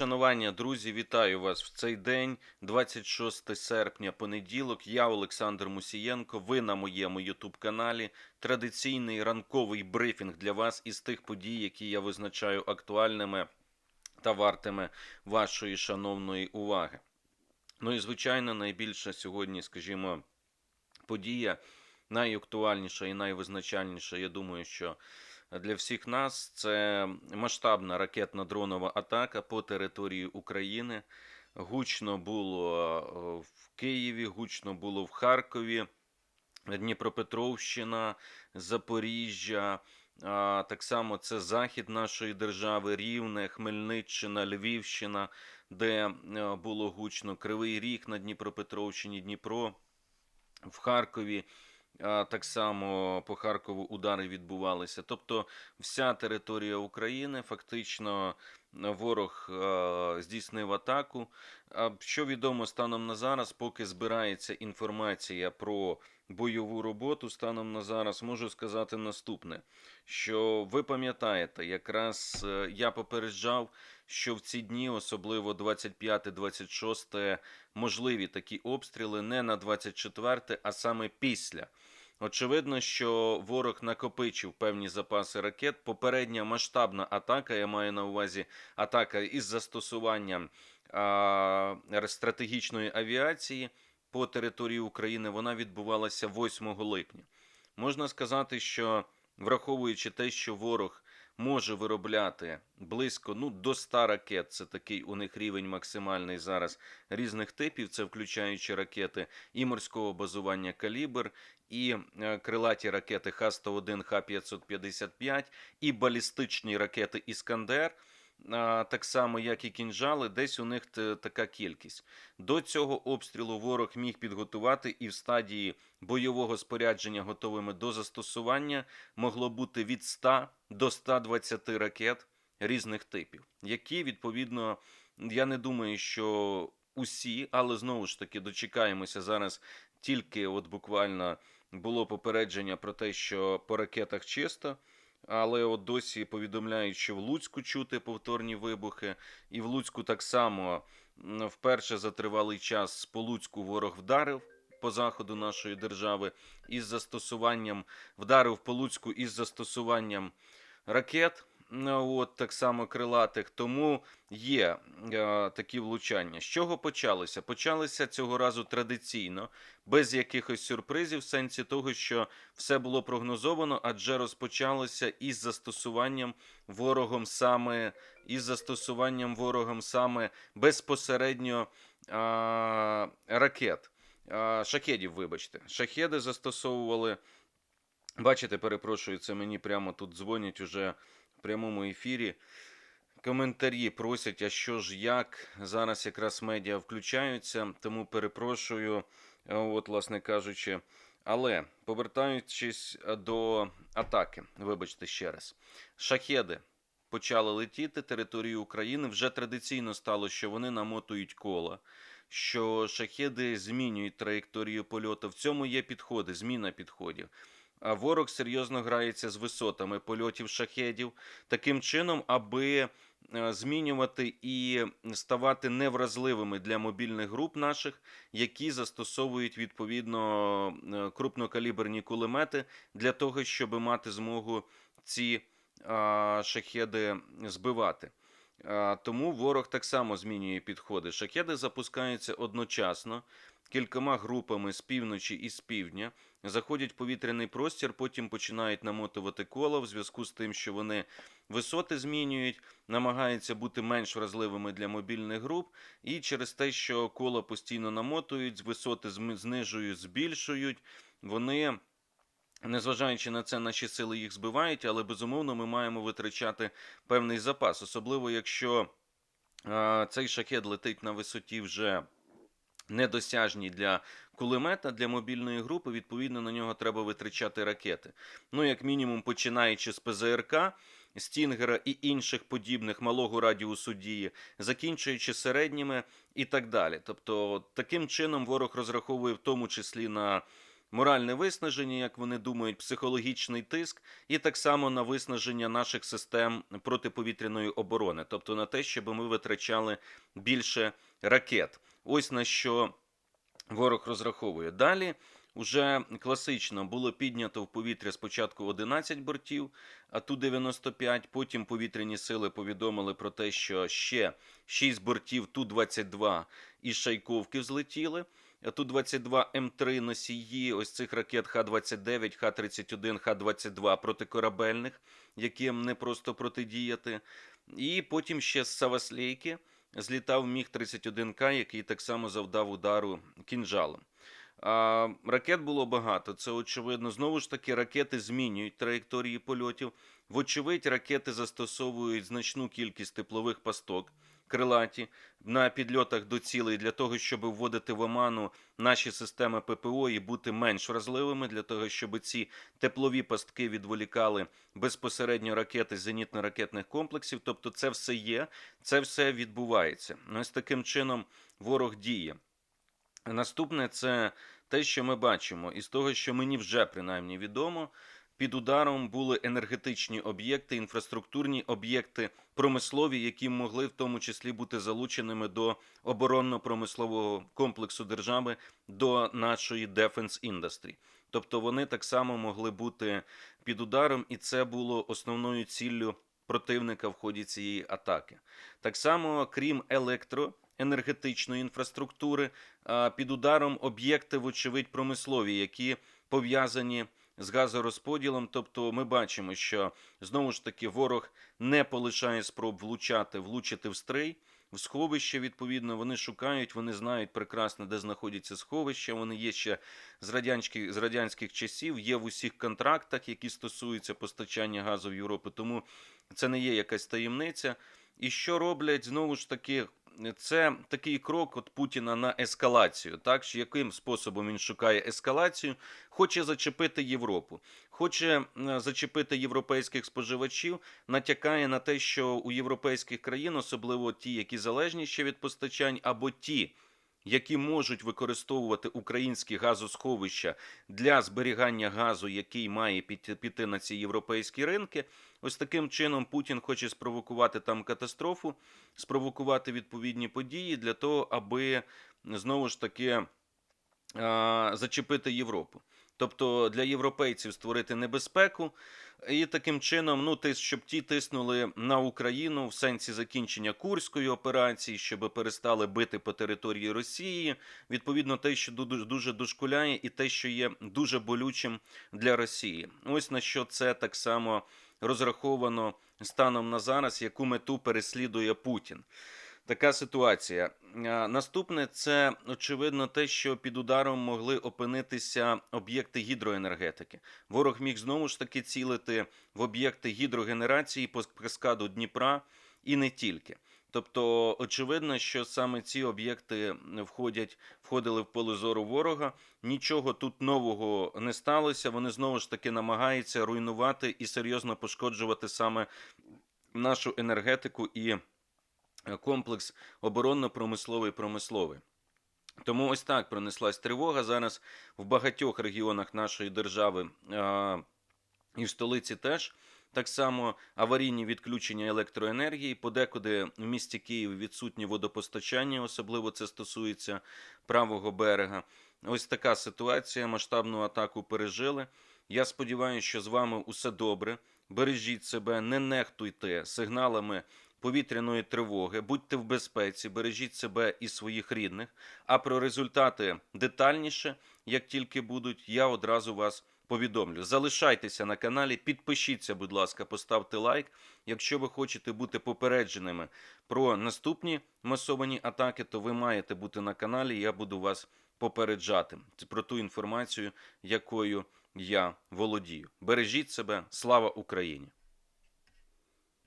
Шанування, друзі, вітаю вас в цей день, 26 серпня, понеділок. Я Олександр Мусієнко. Ви на моєму Ютуб каналі. Традиційний ранковий брифінг для вас із тих подій, які я визначаю актуальними та вартими вашої шановної уваги. Ну і звичайно, найбільша сьогодні, скажімо, подія, найактуальніша і найвизначальніша. Я думаю, що для всіх нас це масштабна ракетна дронова атака по території України. Гучно було е, в Києві, гучно було в Харкові, Дніпропетровщина, Запоріжжя. Так само це захід нашої держави, Рівне, Хмельниччина, Львівщина, де е, було гучно Кривий Ріг на Дніпропетровщині, Дніпро в Харкові. Так само по Харкову удари відбувалися. Тобто, вся територія України фактично е, ворог е, здійснив атаку. Що відомо станом на зараз, поки збирається інформація про бойову роботу, станом на зараз можу сказати наступне: що ви пам'ятаєте, якраз е, я попереджав, що в ці дні, особливо 25-26, можливі такі обстріли не на 24, а саме після. Очевидно, що ворог накопичив певні запаси ракет. Попередня масштабна атака, я маю на увазі атака із застосуванням а, стратегічної авіації по території України, вона відбувалася 8 липня. Можна сказати, що враховуючи те, що ворог може виробляти близько ну, до 100 ракет, це такий у них рівень максимальний зараз різних типів, це включаючи ракети і морського базування калібр, і е, крилаті ракети Х-101, Х-555, і балістичні ракети Іскандер. Так само, як і кінжали, десь у них така кількість. До цього обстрілу ворог міг підготувати і в стадії бойового спорядження, готовими до застосування, могло бути від 100 до 120 ракет різних типів, які відповідно, я не думаю, що усі, але знову ж таки дочекаємося зараз. Тільки от буквально було попередження про те, що по ракетах чисто. Але от досі повідомляють, що в Луцьку чути повторні вибухи, і в Луцьку так само вперше за тривалий час по Луцьку ворог вдарив по заходу нашої держави із застосуванням вдарив по Луцьку із застосуванням ракет. От так само крилатих, тому є е, такі влучання. З чого почалося? Почалися цього разу традиційно, без якихось сюрпризів, в сенсі того, що все було прогнозовано, адже розпочалося із застосуванням ворогом саме із застосуванням ворогом саме безпосередньо а, ракет. А, шахедів, вибачте. Шахеди застосовували. Бачите, перепрошую, це мені прямо тут дзвонять уже прямому ефірі. Коментарі просять, а що ж як. Зараз якраз медіа включаються, тому перепрошую, е, от, власне кажучи. Але повертаючись е, до атаки, вибачте ще раз, шахеди почали летіти територію України. Вже традиційно стало, що вони намотують кола, що шахеди змінюють траєкторію польоту. В цьому є підходи, зміна підходів. А ворог серйозно грається з висотами польотів шахедів таким чином, аби е, змінювати і ставати невразливими для мобільних груп наших, які застосовують відповідно е, крупнокаліберні кулемети для того, щоб мати змогу ці шахеди збивати. Тому ворог так само змінює підходи. Шахеди запускаються одночасно кількома групами з півночі і з півдня, заходять в повітряний простір, потім починають намотувати коло в зв'язку з тим, що вони висоти змінюють, намагаються бути менш вразливими для мобільних груп, і через те, що коло постійно намотують, висоти знижують, збільшують, вони. Незважаючи на це, наші сили їх збивають, але безумовно ми маємо витрачати певний запас, особливо якщо е, цей шахет летить на висоті вже недосяжній для кулемета, для мобільної групи. Відповідно, на нього треба витрачати ракети. Ну, як мінімум, починаючи з ПЗРК. Стінгера і інших подібних малого радіусу дії, закінчуючи середніми і так далі. Тобто, таким чином ворог розраховує в тому числі на моральне виснаження, як вони думають, психологічний тиск, і так само на виснаження наших систем протиповітряної оборони, тобто на те, щоб ми витрачали більше ракет. Ось на що ворог розраховує. Далі уже класично було піднято в повітря спочатку 11 бортів, а ту 95. Потім повітряні сили повідомили про те, що ще 6 бортів ту 22 із Шайковки злетіли. Ту 22 М3 носії ось цих ракет Х-29, Х-31, Х-22 протикорабельних, яким не просто протидіяти. І потім ще з Саваслейки злітав міг 31К, який так само завдав удару кінжалом. А, ракет було багато, це очевидно. Знову ж таки, ракети змінюють траєкторії польотів. Вочевидь, ракети застосовують значну кількість теплових пасток крилаті на підльотах до цілей для того, щоб вводити в оману наші системи ППО і бути менш вразливими, для того, щоб ці теплові пастки відволікали безпосередньо ракети зенітно-ракетних комплексів. Тобто, це все є, це все відбувається. Ось таким чином ворог діє. Наступне це те, що ми бачимо, із того, що мені вже принаймні відомо. Під ударом були енергетичні об'єкти, інфраструктурні об'єкти, промислові, які могли в тому числі бути залученими до оборонно-промислового комплексу держави, до нашої Defense Industry. Тобто вони так само могли бути під ударом, і це було основною ціллю противника в ході цієї атаки. Так само, крім електроенергетичної інфраструктури, під ударом об'єкти, вочевидь, промислові, які пов'язані з газорозподілом. Тобто, ми бачимо, що знову ж таки ворог не полишає спроб влучати, влучити в стрий. В сховище, відповідно, вони шукають, вони знають прекрасно, де знаходяться сховища. Вони є ще з радянських, з радянських часів, є в усіх контрактах, які стосуються постачання газу в Європу. Тому це не є якась таємниця. І що роблять знову ж таки це такий крок от Путіна на ескалацію. Так що яким способом він шукає ескалацію, хоче зачепити Європу, хоче зачепити європейських споживачів, натякає на те, що у європейських країн, особливо ті, які залежні ще від постачань, або ті. Які можуть використовувати українські газосховища для зберігання газу, який має піти, на ці європейські ринки, ось таким чином Путін хоче спровокувати там катастрофу, спровокувати відповідні події для того, аби знову ж таки зачепити Європу. Тобто для європейців створити небезпеку, і таким чином, ну тис, щоб ті тиснули на Україну в сенсі закінчення курської операції, щоб перестали бити по території Росії. Відповідно, те, що дуже дуже дошкуляє, і те, що є дуже болючим для Росії. Ось на що це так само розраховано станом на зараз, яку мету переслідує Путін. Така ситуація. Наступне це очевидно те, що під ударом могли опинитися об'єкти гідроенергетики. Ворог міг знову ж таки цілити в об'єкти гідрогенерації по каскаду Дніпра і не тільки. Тобто, очевидно, що саме ці об'єкти входять, входили в поле зору ворога. Нічого тут нового не сталося. Вони знову ж таки намагаються руйнувати і серйозно пошкоджувати саме нашу енергетику і комплекс оборонно-промисловий промисловий. Тому ось так пронеслась тривога. Зараз в багатьох регіонах нашої держави а, і в столиці теж так само аварійні відключення електроенергії. Подекуди в місті Київ відсутнє водопостачання, особливо це стосується правого берега. Ось така ситуація. Масштабну атаку пережили. Я сподіваюся, що з вами усе добре. Бережіть себе, не нехтуйте сигналами повітряної тривоги, будьте в безпеці, бережіть себе і своїх рідних. А про результати детальніше, як тільки будуть, я одразу вас повідомлю. Залишайтеся на каналі, підпишіться, будь ласка, поставте лайк. Якщо ви хочете бути попередженими про наступні масовані атаки, то ви маєте бути на каналі. Я буду вас попереджати про ту інформацію, якою я володію. Бережіть себе, слава Україні!